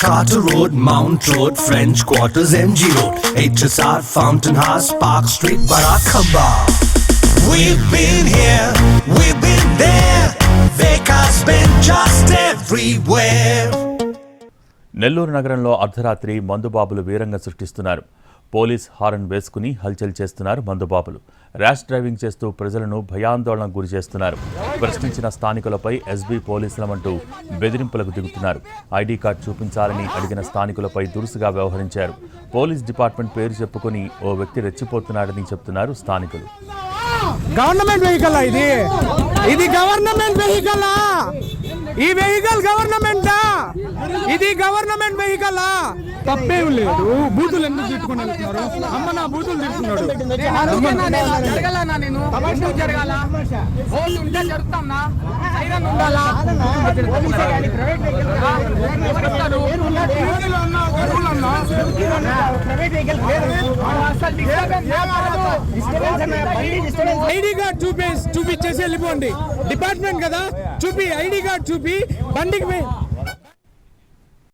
Carter Road, Mount Road, French Quarters, MG Road, HSR, Fountain House, Park Street, Barakamba. We've been here, we've been there. Vekas been just everywhere. Nellore నగరంలో అర్ధరాత్రి మందుబాబులు వీరంగా సృష్టిస్తున్నారు police horn వేసుకుని హల్చల్ చేస్తున్నారు మందుబాబులు. Rash driving చేస్తూ ప్రజలను భయాందోళనకు గురి చేస్తున్నారు. ప్రశ్నించిన స్థానికులపై ఎస్బీ పోలీసులమంటూ బెదిరింపులకు దిగుతున్నారు. ఐడీ కార్డు చూపించాలని అడిగిన స్థానికులపై దురుసుగా వ్యవహరించారు. పోలీస్ డిపార్ట్మెంట్ పేరు చెప్పుకొని ఓ వ్యక్తి రెచ్చిపోతున్నాడని చెప్తున్నారు స్థానికులు. గవర్నమెంట్ వెహికల్ ఇది? ఇది గవర్నమెంట్ వెహికల్? ఈ వెహికల్ గవర్నమెంట్ ఇది గవర్నమెంట్ వెహికల్ తప్పేం లేదు. బూతులు ఎందుకు తిట్టుకుని వెళ్తున్నారు? అమ్మ నా బూతులు తిట్టుకున్నాడు. నేను ఐడి కార్డ్ చూపి చూపించేసి వెళ్ళిపోండి. డిపార్ట్మెంట్ కదా? చూపి ఐడి కార్డ్ చూపి బండికి